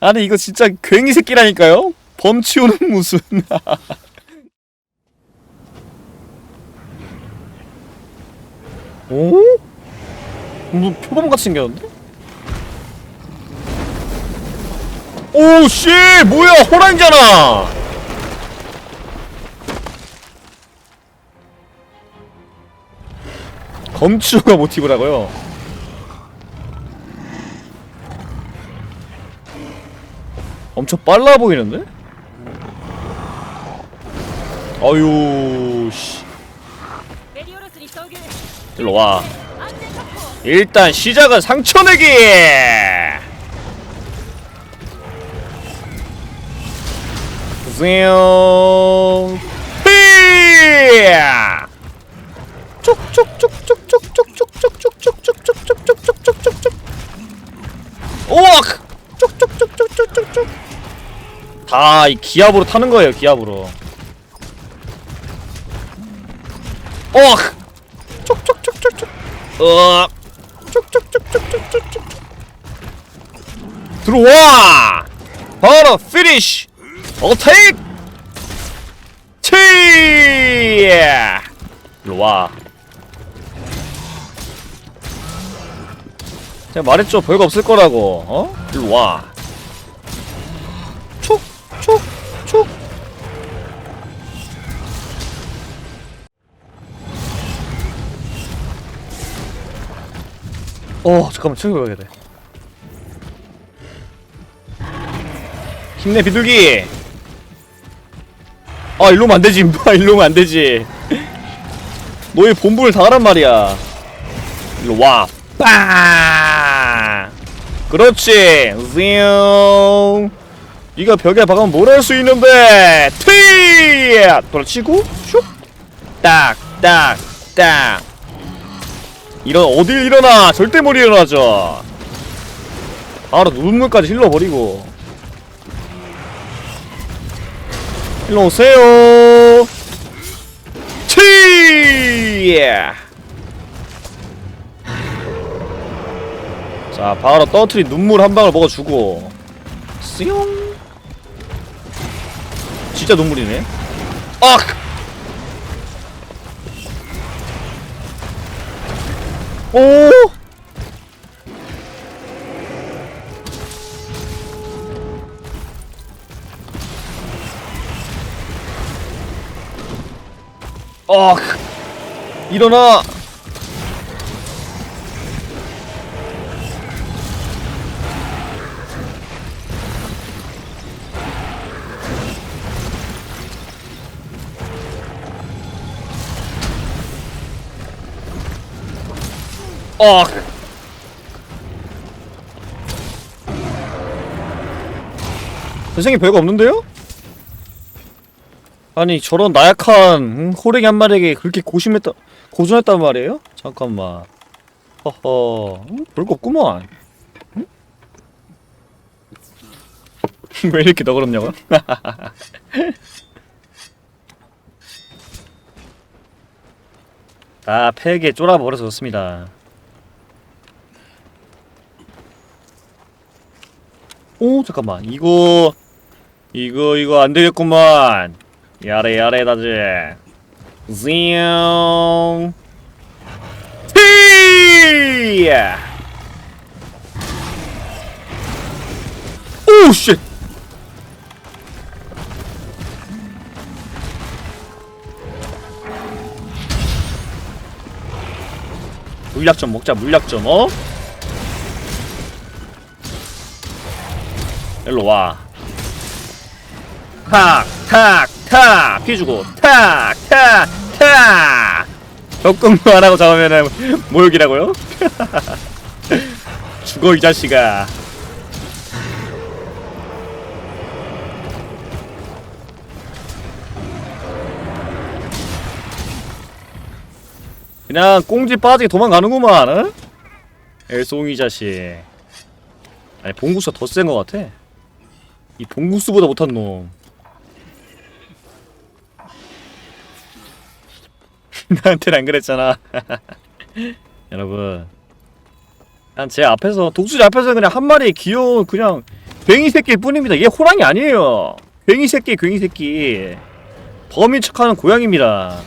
아니 이거 진짜 괭이 새끼라니까요? 범치우는 무슨 오? 뭐 표범같이 생겼는데? 오, 씨! 뭐야! 호랑이잖아! 검추가 모티브라고요? 엄청 빨라 보이는데? 아유 씨. 일로 와. 일단 시작은 상처내기! 보세요. 다이 기압으로 타는 거예요 기압으로. 어 촉촉촉촉촉. 어. 촉촉촉촉촉촉촉 들어와! 바로 피니쉬 어테이크 치 일로와. 제가 말했죠 별거 없을 거라고. 어? 일로와 어, 잠깐만 챙겨봐야 돼. 힘내 비둘기. 아, 일로 오면 안 되지. 임마, 일로 오면 안 되지. 너의 본분을 다하란 말이야. 일로 와. 빵. 그렇지. 징. 네가 벽에 박으면 뭘 할 수 있는데 티 돌아치고 슉 딱 딱 딱 일어 어딜 일어나? 절대 못 일어나죠. 바로 눈물까지 힐러버리고. 일로 오세요. 티 자, 바로 떠트리 눈물 한 방울 먹어주고. 쓰용 진짜 눈물이네. 아! 오! 아! 일어나! 어. 선생님 별거 없는데요? 아니 저런 나약한 음, 호랭이 한 마리에게 그렇게 고심했다 고전했단 말이에요? 잠깐만 허허 음, 별거 없구만 음? 왜 이렇게 너그럽냐고? 다 팩에 쫄아버려서 좋습니다 오 잠깐만. 이거 이거 이거 안 되겠구만. 야래 야래 다지 징 티 오 쉣! 물약 좀 먹자 물약 좀 어? 일로 와. 탁, 탁, 탁! 피해주고, 탁, 탁, 탁! 적응도 안 하고 잡으면은 모욕이라고요? 죽어, 이 자식아. 그냥 꽁지 빠지게 도망가는구만, 어? 엘송이 자식. 아니, 봉구수가 더 센 것 같아. 이 봉구스보다 못한 놈. 나한테는 안 그랬잖아. 여러분. 그냥 제 앞에서, 독수리 앞에서 그냥 한 마리 귀여운, 그냥 괭이 새끼일 뿐입니다. 얘 호랑이 아니에요. 괭이 새끼, 괭이 새끼. 범인 척하는 고양입니다.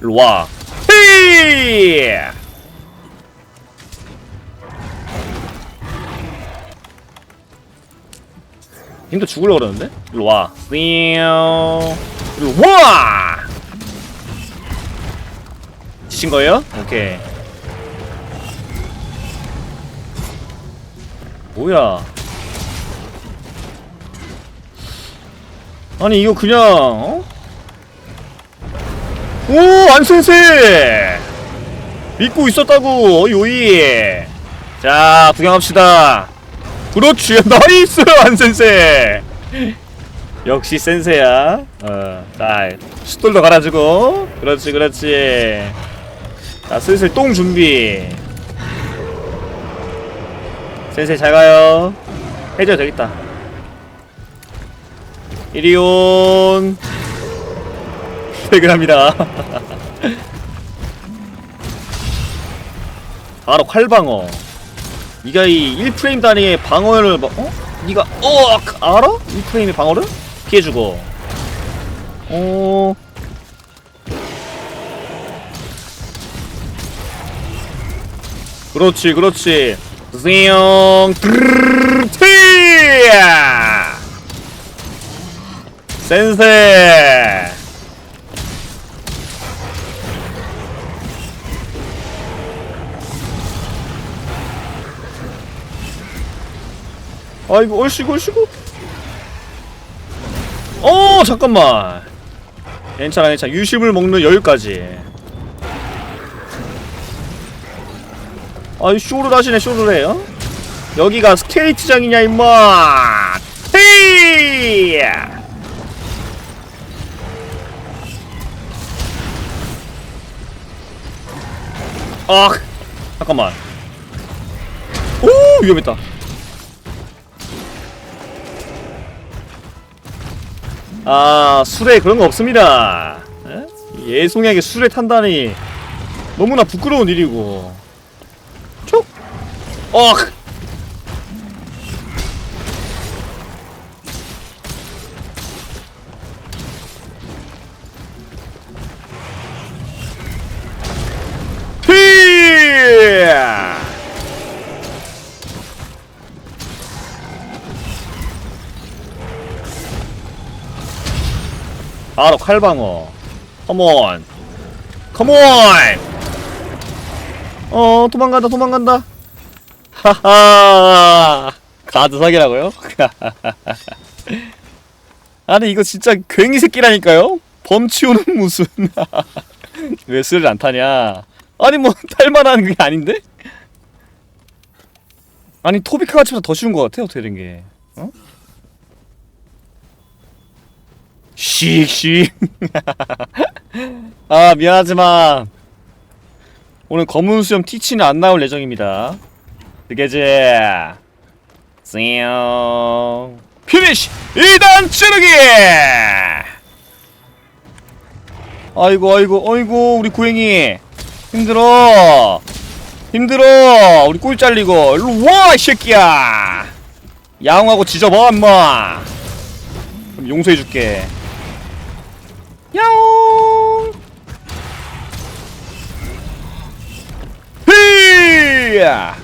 일로 와. 헤이! 힘도 죽으려고 그러는데? 일로 와. 띠용. 일로 와! 지신 거예요? 오케이. 뭐야? 아니 이거 그냥 어? 오 안센세 믿고 있었다고 요이 자 구경합시다 그렇지. 나이스 안센세. 역시 센세야. 어자 숫돌도 갈아주고. 그렇지 그렇지. 자 슬슬 똥 준비. 센세 잘 가요. 해줘도 되겠다. 이리온. 퇴근합니다. 바로 칼방어 니가 이 1프레임 단위의 방어를 뭐- 어? 니가 어 알아? 1프레임의 방어를? 피해 주고 어 그렇지 그렇지 띵 티야 센세 아이고 얼씨구 얼씨구. 어 잠깐만. 괜찮아 괜찮아. 유심을 먹는 여유까지. 아이 쇼를 하시네 쇼를 해요. 여기가 스케이트장이냐 임마. 헤이! 아 잠깐만. 오 위험했다 아 술에 그런 거 없습니다 에? 예송하게 술에 탄다니 너무나 부끄러운 일이고 촉 어! 바로 칼방어. 컴온. 컴온! 어 도망간다 도망간다. 하하. 가드 사기라고요? 아니 이거 진짜 괜히 새끼라니까요? 범치오는 무슨. 왜 술을 안 타냐? 아니 뭐 탈만한 그게 아닌데? 아니 토비카 같이 보다 더 쉬운 것 같아 어떻게 된게 어? 씩씩. 아 미안하지만 오늘 검은 수염 티치는 안 나올 예정입니다. 그게지 쌩. 피니쉬! 2단 찌르기! 아이고 아이고 아이고 우리 구행이. 힘들어. 힘들어. 우리 꿀 잘리고. 일로 와이 새끼야! 야옹하고 지져봐 엄마. 그럼 용서해줄게 야옹! 히야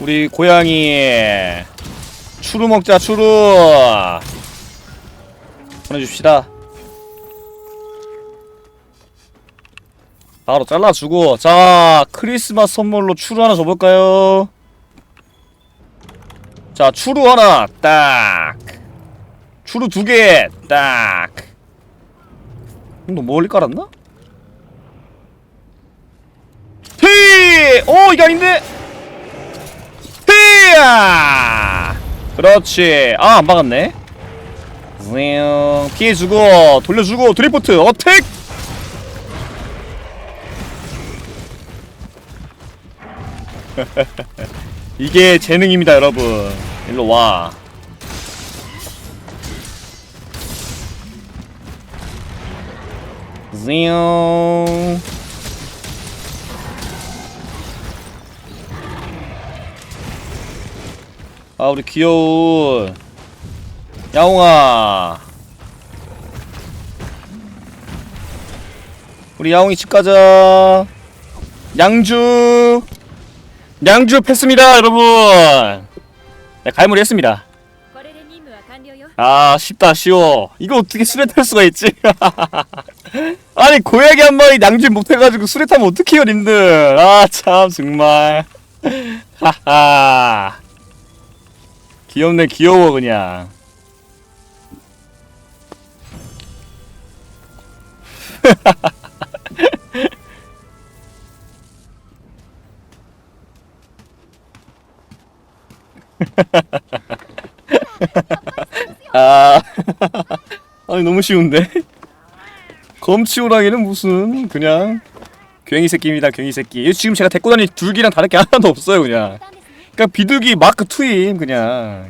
우리 고양이. 추루 먹자 추루. 보내줍시다 바로 잘라주고 자 크리스마스 선물로 추루 하나 줘볼까요 자 추루 하나 딱 추루 두개딱 너 멀리 깔았나? 피! 오 이게 아닌데? 피야! 그렇지. 아, 안 박았네. 윙, 피해주고, 돌려주고, 드리프트, 어택! 이게 재능입니다 여러분. 일로 와. 징. 아 우리 귀여운 야옹아. 우리 야옹이 집 가자. 양주. 양주 패스입니다 여러분. 네, 갈무리 했습니다. 아 쉽다 쉬워. 이거 어떻게 수레탈 수가 있지? 아니 고양이 한 마리 양주 못해가지고 수레타면 어떡해요 님들. 아 참 정말. 하하. 귀엽네 귀여워 그냥. 아, 아니 너무 쉬운데. 검치호랑이는 무슨 그냥 괭이 새끼입니다. 괭이 새끼. 지금 제가 데리고 다니 둘기랑 다를 게 하나도 없어요, 그냥. 그러니까 비둘기 마크 투임 그냥.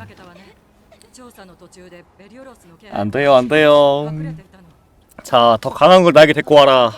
안 돼요, 안 돼요. 자, 더 강한 걸 나에게 데리고 와라.